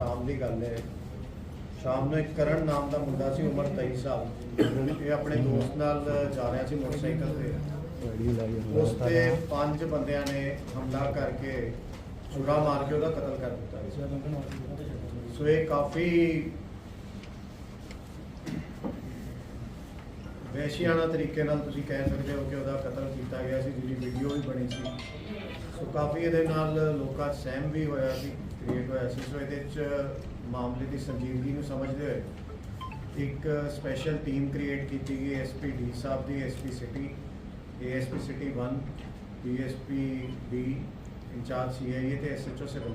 ਸ਼ਾਮ ਦੀ ਗੱਲ ਹੈ। ਸ਼ਾਮ ਨੂੰ ਇੱਕ ਕਰਨ ਨਾਮ ਦਾ ਮੁੰਡਾ ਸੀ, ਉਮਰ 23 ਸਾਲ। ਇਹ ਆਪਣੇ ਦੋਸਤ ਨਾਲ ਜਾ ਰਿਹਾ ਸੀ ਮੋਟਰਸਾਈਕਲ ਤੇ। ਉਸ ਤੇ ਪੰਜ ਬੰਦਿਆਂ ਨੇ ਹਮਲਾ ਕਰਕੇ ਛੁਰਾ ਮਾਰ ਕੇ ਉਹਦਾ ਕਤਲ ਕਰ ਦਿੱਤਾ। ਸੋ ਇਹ ਕਾਫੀ ਵੈਸ਼ਿਆਣਾ ਤਰੀਕੇ ਨਾਲ ਤੁਸੀਂ ਕਹਿ ਸਕਦੇ ਹੋ ਕਿ ਉਹਦਾ ਕਤਲ ਕੀਤਾ ਗਿਆ ਸੀ, ਜਿਹਦੀ ਵੀਡੀਓ ਵੀ ਬਣੀ ਸੀ। ਸੋ ਕਾਫੀ ਇਹਦੇ ਨਾਲ ਲੋਕਾਂ ਸਹਿਮ ਵੀ ਹੋਇਆ ਸੀ। ਕ੍ਰੀਏਟ ਹੋਇਆ ਸੀ ਸੋ ਇਹਦੇ 'ਚ ਮਾਮਲੇ ਦੀ ਸੰਜੀਦਗੀ ਨੂੰ ਸਮਝਦੇ ਹੋਏ ਇੱਕ ਸਪੈਸ਼ਲ ਟੀਮ ਕ੍ਰੀਏਟ ਕੀਤੀ ਗਈ ਐਸਪੀ ਡੀ ਸਾਹਿਬ ਦੀ SP city ASP city 1 DSP B incharge CIA ਤੇ ਐਸਐਚਓ ਸਿਵਲ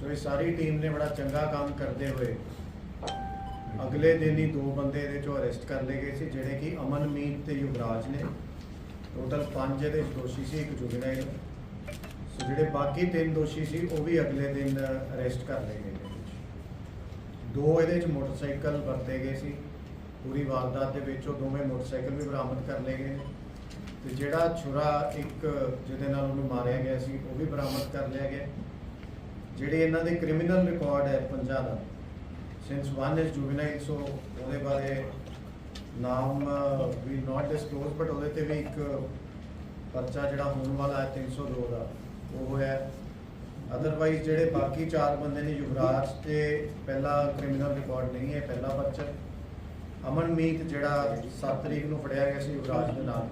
ਸੋ ਇਹ ਸਾਰੀ ਟੀਮ ਨੇ ਬੜਾ ਚੰਗਾ ਕੰਮ ਕਰਦੇ ਹੋਏ ਅਗਲੇ ਦਿਨ ਹੀ ਦੋ ਬੰਦੇ ਇਹਦੇ ਚੋਂ ਅਰੈਸਟ ਕਰ ਲਏ ਗਏ ਸੀ, ਜਿਹੜੇ ਕਿ ਅਮਨਮੀਤ ਤੇ ਯੁਵਰਾਜ ਨੇ। ਟੋਟਲ ਪੰਜ ਇਹਦੇ ਦੋਸ਼ੀ ਸੀ, ਇੱਕ ਜੁਗਨਾਈਲ। ਸੋ ਜਿਹੜੇ ਬਾਕੀ ਤਿੰਨ ਦੋਸ਼ੀ ਸੀ, ਉਹ ਵੀ ਅਗਲੇ ਦਿਨ ਅਰੈਸਟ ਕਰ ਲਏ ਗਏ ਇਹਦੇ ਦੋ ਇਹਦੇ 'ਚ ਮੋਟਰਸਾਈਕਲ ਵਰਤੇ ਗਏ ਸੀ। ਪੂਰੀ ਵਾਰਦਾਤ ਦੇ ਵਿੱਚ ਉਹ ਦੋਵੇਂ ਮੋਟਰਸਾਈਕਲ ਵੀ ਬਰਾਮਦ ਕਰ ਲਏ ਗਏ ਨੇ। ਤੇ ਜਿਹੜਾ ਛੁਰਾ ਇੱਕ ਜਿਹਦੇ ਨਾਲ ਉਹਨੂੰ ਮਾਰਿਆ ਗਿਆ ਸੀ, ਉਹ ਵੀ ਬਰਾਮਦ ਕਰ ਲਿਆ ਗਿਆ। ਜਿਹੜੇ ਇਹਨਾਂ ਦੇ ਕ੍ਰਿਮੀਨਲ ਰਿਕਾਰਡ ਹੈ ਪੰਜਾਂ ਦਾ since one is juvenile so ਉਹਦੇ ਬਾਰੇ ਨਾਮ ਵੀ ਨਾਟ ਡਿਸਕਲੋਜ਼ ਬਟ ਉਹਦੇ ਤੇ ਵੀ ਇੱਕ ਪਰਚਾ ਜਿਹੜਾ ਹੋਣ ਵਾਲਾ ਹੈ 302 ਦਾ। ਉਹ ਹੈ। ਅਦਰਵਾਈਜ਼ ਜਿਹੜੇ ਬਾਕੀ ਚਾਰ ਬੰਦੇ ਨੇ ਯੁਵਰਾਜ ਤੇ ਪਹਿਲਾ ਕ੍ਰਿਮੀਨਲ ਰਿਕਾਰਡ ਨਹੀਂ ਹੈ, ਪਹਿਲਾ ਪਰਚਾ ਅਮਨਮੀਤ ਜਿਹੜਾ 7 ਤਰੀਕ ਨੂੰ ਫੜਿਆ ਗਿਆ ਸੀ ਯੁਵਰਾਜ ਦੇ ਨਾਲ।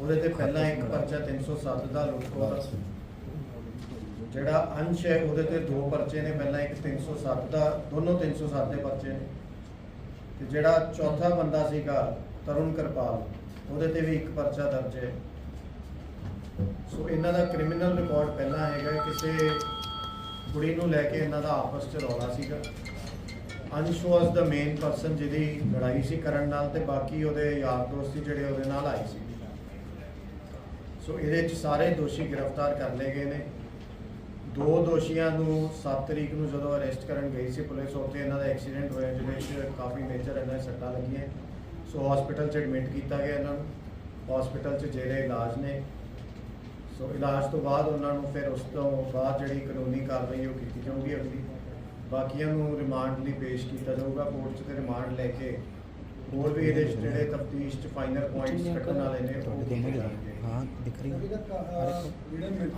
ਉਹਦੇ ਤੇ ਪਹਿਲਾਂ ਇੱਕ ਪਰਚਾ 307 ਦਾ ਲੁੱਟਖੋ ਦਾ ਜਿਹੜਾ ਅੰਸ਼ ਹੈ, ਉਹਦੇ ਤੇ ਦੋ ਪਰਚੇ ਨੇ, ਪਹਿਲਾਂ ਇੱਕ 307 ਦਾ, ਦੋਨੋਂ 307 ਦੇ ਪਰਚੇ ਨੇ। ਤੇ ਜਿਹੜਾ ਚੌਥਾ ਬੰਦਾ ਸੀਗਾ ਤਰੁਣ ਕਿਰਪਾਲ, ਉਹਦੇ ਤੇ ਵੀ ਇੱਕ ਪਰਚਾ ਦਰਜ ਹੈ। ਸੋ ਇਹਨਾਂ ਦਾ ਕ੍ਰਿਮੀਨਲ ਰਿਕਾਰਡ ਪਹਿਲਾਂ ਹੈਗਾ, ਕਿਸੇ ਕੁੜੀ ਨੂੰ ਲੈ ਕੇ ਇਹਨਾਂ ਦਾ ਆਪਸ ਚ ਰੌਲਾ ਸੀਗਾ। ਅੰਸ਼ ਵਾਸ ਦਾ ਮੇਨ ਪਰਸਨ ਜਿਹਦੀ ਲੜਾਈ ਸੀ ਕਰਨ ਨਾਲ ਤੇ ਬਾਕੀ ਉਹਦੇ ਯਾਰ ਦੋਸਤ ਜਿਹੜੇ ਉਹਦੇ ਨਾਲ ਆਏ ਸੀ। ਸੋ ਇਹਦੇ ਚ ਸਾਰੇ ਦੋਸ਼ੀ ਗ੍ਰਿਫਤਾਰ ਕਰ ਲਏ ਗਏ ਨੇ। ਦੋ ਦੋਸ਼ੀਆਂ ਨੂੰ 7 ਤਰੀਕ ਨੂੰ ਜਦੋਂ ਅਰੈਸਟ ਕਰਨ ਗਈ ਸੀ ਪੁਲਿਸ, ਉੱਥੇ ਇਹਨਾਂ ਦਾ ਐਕਸੀਡੈਂਟ ਹੋਇਆ ਜਿਹਦੇ ਵਿੱਚ ਕਾਫੀ ਮੇਜਰ ਇਹਨਾਂ ਦੇ ਸੱਟਾਂ ਲੱਗੀਆਂ। ਸੋ ਹਸਪੀਟਲ 'ਚ ਐਡਮਿਟ ਕੀਤਾ ਗਿਆ ਇਹਨਾਂ ਨੂੰ। ਹਸਪੀਟਲ 'ਚ ਜਿਹੜੇ ਇਲਾਜ ਨੇ। ਸੋ ਇਲਾਜ ਤੋਂ ਬਾਅਦ ਉਹਨਾਂ ਨੂੰ ਫਿਰ ਉਸ ਤੋਂ ਬਾਅਦ ਜਿਹੜੀ ਕਾਨੂੰਨੀ ਕਾਰਵਾਈ ਉਹ ਕੀਤੀ ਜਾਊਗੀ ਅਗਲੀ। ਬਾਕੀਆਂ ਨੂੰ ਰਿਮਾਂਡ ਲਈ ਪੇਸ਼ ਕੀਤਾ ਜਾਊਗਾ ਕੋਰਟ 'ਚ ਤੇ ਰਿਮਾਂਡ ਲੈ ਕੇ ਹੋਰ ਵੀ ਇਹਦੇ ਜਿਹੜੇ ਤਫਤੀਸ਼ 'ਚ ਫਾਈਨਲ ਪੁਆਇੰਟਸ ਕੱਢਣ ਵਾਲੇ ਨੇ ਉਹ ਜਾਣਗੇ। ਹਾਂ ਦਿਖ ਰਹੀ ਜਿਹੜੇ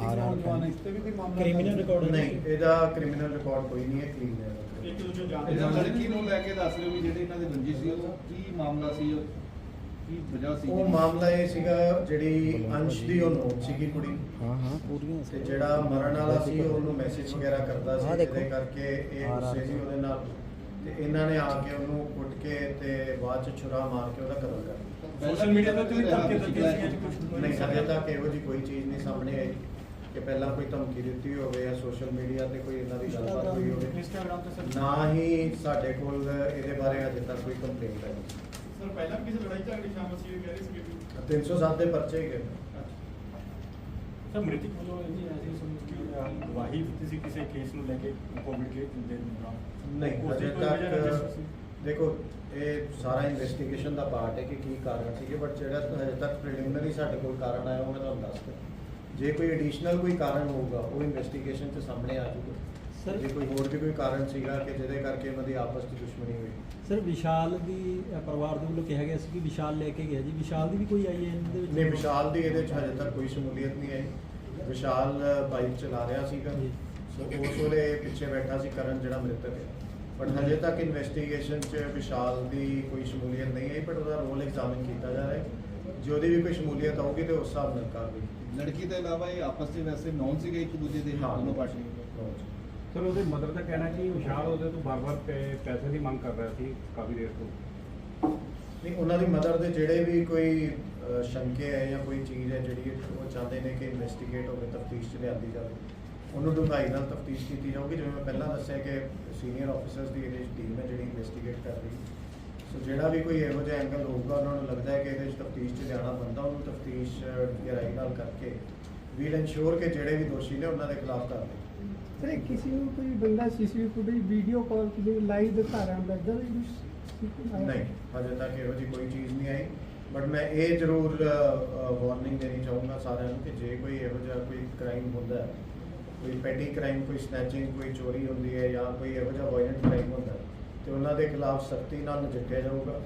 ਰਹਾ ਨੌਜਵਾਨ ਹੈ, ਇਸ ਤੇ ਵੀ ਕੋਈ ਮਾਮਲਾ Criminal record ਨਹੀਂ ਇਹਦਾ ਕ੍ਰਿਮੀਨਲ ਰਿਕਾਰਡ ਕੋਈ ਨਹੀਂ ਹੈ ਕਲੀਨ ਹੈ। ਇੱਕ ਦੂਜੇ ਜਾਣਦੇ ਲੜਕੀ ਨੂੰ ਲੈ ਕੇ ਦੱਸ ਰਹੇ ਹੋ ਵੀ ਜਿਹੜੇ ਇਹਨਾਂ ਦੇ ਬੰਜੀ ਸੀ ਉਹ ਕੀ ਮਾਮਲਾ ਸੀ ਉਹ? ਕੀ ਵਜ੍ਹਾ ਸੀ? ਉਹ ਮਾਮਲਾ ਇਹ ਸੀਗਾ ਜਿਹੜੀ ਅੰਸ਼ ਦੀ ਉਹ ਨੋਟ ਸੀਗੀ ਕੁੜੀ। ਹਾਂ ਹਾਂ। ਪੂਰੀਆਂ ਤੇ ਜਿਹੜਾ ਮਰਨ ਵਾਲਾ ਸੀ ਉਹਨੂੰ ਮੈਸੇਜ ਵਗੈਰਾ ਕਰਦਾ ਸੀ। ਜਿਹਦੇ ਕਰਕੇ ਇਹ ਗੁੱਸੇ ਸੀ ਉਹਦੇ ਨਾਲ। ਤੇ ਇਹਨਾਂ ਨੇ ਆ ਕੇ ਉਹਨੂੰ ਕੁੱਟ ਕੇ ਤੇ ਬਾਅਦ ਚ ਛੁਰਾ ਮਾਰ ਕੇ ਉਹਦਾ ਕਤਲ ਕਰ ਦਿੱਤਾ। ਸੋਸ਼ਲ ਮੀਡੀਆ ਤੇ ਤੁਸੀਂ ਧਮਕੀ ਦਿੱਤੀ ਸੀ ਅੱਜ ਕੁਝ ਨਹੀਂ ਹਜੇ ਤੱਕ ਇਹੋ ਜੀ ਕੋਈ ਚੀਜ਼ ਨਹੀਂ ਸਾਹਮਣੇ ਆਈ ਕਿ ਪਹਿਲਾਂ ਕੋਈ ਧਮਕੀ ਦਿੱਤੀ ਹੋਵੇ ਜਾਂ ਸੋਸ਼ਲ ਮੀਡੀਆ ਤੇ ਕੋਈ ਇਹਨਾਂ ਦੀ ਗੱਲਬਾਤ ਹੋਈ ਹੋਵੇ। ਇੰਸਟਾਗ੍ਰਾਮ ਤੇ ਸਰ ਨਾ ਹੀ ਸਾਡੇ ਕੋਲ ਇਹਦੇ ਬਾਰੇ ਹਜੇ ਤੱਕ ਕੋਈ ਕੰਪਲੇਂਟ ਆਈ। ਸਰ ਪਹਿਲਾਂ ਵੀ ਕਿਸੇ ਲੜਾਈ ਝਗੜੇ ਸ਼ਾਮਲ ਸੀ ਕਹਿ ਰਹੇ ਸੀ 307 ਦੇ ਪਰਚੇ ਨੇ। ਸਰ ਮ੍ਰਿਤਕ ਵੱਲੋਂ ਇਹ ਐਸੀ ਸਮਝ ਕਿ ਗਵਾਹੀ ਦਿੱਤੀ ਸੀ ਕਿਸੇ ਕੇਸ ਨੂੰ ਲੈ ਕੇ ਕੋਵਿਡ ਕੇ ਦੇ ਦੌਰਾਨ ਨਹੀਂ ਰੰਜਿਸ਼ ਤੱਕ? ਦੇਖੋ ਇਹ ਸਾਰਾ ਇਨਵੈਸਟੀਗੇਸ਼ਨ ਦਾ ਪਾਰਟ ਹੈ ਕਿ ਕੀ ਕਾਰਨ ਸੀਗੇ ਬਟ ਜਿਹੜਾ ਹਜੇ ਤੱਕ ਪ੍ਰੀਲਿਮਿਨਰੀ ਸਾਡੇ ਕੋਲ ਕਾਰਨ ਆਇਆ ਉਹ ਮੈਂ ਤੁਹਾਨੂੰ ਦੱਸ ਦਿਆਂ ਜੇ ਕੋਈ ਐਡੀਸ਼ਨਲ ਕੋਈ ਕਾਰਨ ਹੋਊਗਾ ਉਹ ਇਨਵੈਸਟੀਗੇਸ਼ਨ 'ਚ ਸਾਹਮਣੇ ਆ ਜਾਊਗਾ Sir- ਜੇ ਕੋਈ ਹੋਰ ਵੀ ਕੋਈ ਕਾਰਨ ਸੀਗਾ ਕਿ ਜਿਹਦੇ ਕਰਕੇ ਇਹਨਾਂ ਦੀ ਆਪਸ 'ਚ ਦੁਸ਼ਮਣੀ ਹੋਈ? ਸਰ ਵਿਸ਼ਾਲ ਦੀ ਅ, ਪਰਿਵਾਰ ਦੇ ਵੱਲੋਂ ਕਿਹਾ ਗਿਆ ਸੀ ਕਿ ਵਿਸ਼ਾਲ ਲੈ ਕੇ ਗਿਆ ਜੀ। ਵਿਸ਼ਾਲ ਦੀ ਵੀ ਕੋਈ ਆਈ ਹੈ ਇਹਨਾਂ ਦੇ ਵਿੱਚ? ਨਹੀਂ ਵਿਸ਼ਾਲ ਦੀ ਇਹਦੇ 'ਚ ਹਜੇ ਤੱਕ ਕੋਈ ਸ਼ਮੂਲੀਅਤ ਨਹੀਂ ਆਈ। ਵਿਸ਼ਾਲ ਬਾਈਕ ਚਲਾ ਰਿਹਾ ਸੀਗਾ। ਜੀ। ਸੋ ਉਸ ਵੇਲੇ ਪਿੱਛੇ ਬੈਠਾ ਸੀ ਕਰਨ ਜਿਹੜਾ ਮ੍ਰਿਤਕ ਹੈ। ਬਟ ਹਜੇ ਤੱਕ ਇਨਵੈਸਟੀਗੇਸ਼ਨ 'ਚ ਵਿਸ਼ਾਲ ਦੀ ਕੋਈ ਸ਼ਮੂਲੀਅਤ ਨਹੀਂ ਆਈ ਬਟ ਉਹਦਾ ਰੋਲ ਐਗਜ਼ਾਮਿਨ ਕੀਤਾ ਜਾ ਰਿਹਾ ਹੈ। ਜੇ ਉਹਦੀ ਵੀ ਕੋਈ ਸ਼ਮੂਲੀਅਤ ਆਊਗੀ ਤੇ ਉਸ ਹਿਸਾਬ ਨਾਲ ਕਾਰਵਾਈ ਕੀਤੀ ਲੜਕੀ ਤੋਂ ਇਲਾਵਾ ਇਹ ਆਪਸ ਵਿੱਚ ਵੈਸੇ ਨੌਨ ਸੀਗੇ ਇੱਕ ਦੂਜੇ ਦੇ ਹਾਂ। ਦੋਨੋਂ ਪਾਰਟੀਆਂ। ਸਰ ਉਹਦੇ ਮਦਰ ਦਾ ਕਹਿਣਾ ਕਿ ਵਿਸ਼ਾਲ ਉਹਦੇ ਤੋਂ ਬਾਰ-ਬਾਰ ਪੈਸੇ ਦੀ ਮੰਗ ਕਰ ਰਿਹਾ ਸੀ ਕਾਫੀ ਦੇਰ ਤੋਂ। ਨਹੀਂ ਉਹਨਾਂ ਦੀ ਮਦਰ ਦੇ ਜਿਹੜੇ ਵੀ ਕੋਈ ਅਹ, ਸ਼ੰਕੇ ਹੈ ਜਾਂ ਕੋਈ ਚੀਜ਼ ਹੈ ਜਿਹੜੀ ਉਹ ਚਾਹੁੰਦੇ ਨੇ ਕਿ ਇਨਵੈਸਟੀਗੇਟ ਹੋਵੇ ਤਫਤੀਸ਼ 'ਚ ਲਿਆਂਦੀ ਜਾਵੇ ਉਹਨੂੰ ਡੂੰਘਾਈ ਨਾਲ ਤਫਤੀਸ਼ ਕੀਤੀ ਜਾਊਗੀ। ਜਿਵੇਂ ਮੈਂ ਪਹਿਲਾਂ ਦੱਸਿਆ ਕਿ ਸੀਨੀਅਰ ਆਫੀਸਰਸ ਦੀ ਇਹਦੇ 'ਚ ਟੀਮ ਹੈ ਜਿਹੜੀ ਇਨਵੈਸਟੀਗੇਟ ਕਰ ਰਹੀ। ਹੈ ਸੋ ਜਿਹੜਾ ਵੀ ਕੋਈ ਇਹੋ ਜਿਹਾ ਐਂਗਲ ਹੋਊਗਾ ਉਹਨਾਂ ਨੂੰ ਲੱਗਦਾ ਹੈ ਕਿ ਇਹਦੇ 'ਚ ਤਫਤੀਸ਼ 'ਚ ਲਿਆਉਣਾ ਬੰਦਾ ਉਹਨੂੰ ਤਫਤੀਸ਼ ਗਹਿਰਾਈ ਨਾਲ ਕਰਕੇ ਵੀਲ ਇਨਸ਼ੋਰ ਕਿ ਜਿਹੜੇ ਵੀ ਦੋਸ਼ੀ ਨੇ ਉਹਨਾਂ ਦੇ ਖਿਲਾਫ ਕਾਰਵਾਈ। ਸਰ ਇਹ ਕਿਸੇ ਨੂੰ ਕੋਈ ਬੰਦਾ ਸੀਸੀਟੀਵੀ ਫੁਟੇਜ ਵੀਡੀਓ ਕਾਲ ਤੇ ਲਾਈਵ ਦਿਖਾ ਰਿਹਾ ਹੁੰਦਾ ਇਦਾਂ ਆਇਆ? ਨਹੀਂ ਹਜੇ ਤੱਕ ਇਹੋ ਜਿਹੀ ਕੋਈ ਚੀਜ਼ ਨਹੀਂ ਆਈ। ਬਟ ਮੈਂ ਇਹ ਜ਼ਰੂਰ ਵਾਰਨਿੰਗ ਦੇਣੀ ਚਾਹੂੰਗਾ ਸਾਰਿਆਂ ਨੂੰ ਕਿ ਜੇ ਕੋਈ ਇਹੋ ਜਿਹਾ ਕੋਈ ਕ੍ਰਾਈਮ ਹੁੰਦਾ ਹੈ ਕੋਈ ਪੈਟੀ ਕ੍ਰਾਈਮ ਕੋਈ ਸਨੈਚਿੰਗ ਕੋਈ ਚੋਰੀ ਹੁੰਦੀ ਹੈ ਜਾਂ ਕੋਈ ਇਹੋ ਜਿਹਾ ਵਾਇਲੈਂਟ ਕ੍ਰਾਈਮ ਹੁੰਦਾ ਤੇ ਉਹਨਾਂ ਦੇ ਖਿਲਾਫ ਸਖਤੀ ਨਾਲ ਨਜਿੱਠਿਆ ਜਾਊਗਾ।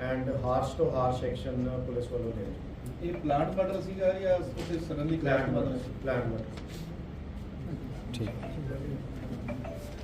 ਐਂਡ ਹਾਰਸ਼ ਤੋਂ ਹਾਰਸ਼ ਐਕਸ਼ਨ ਪੁਲਿਸ ਵੱਲੋਂ ਲਿਆ ਜਾਊਗਾ ਇਹ ਪਲਾਂਟ ਮਰਡਰ ਸੀਗਾ ਜਾਂ ਉਸੇ suddenly plan planned murder plan murder ਠੀਕ।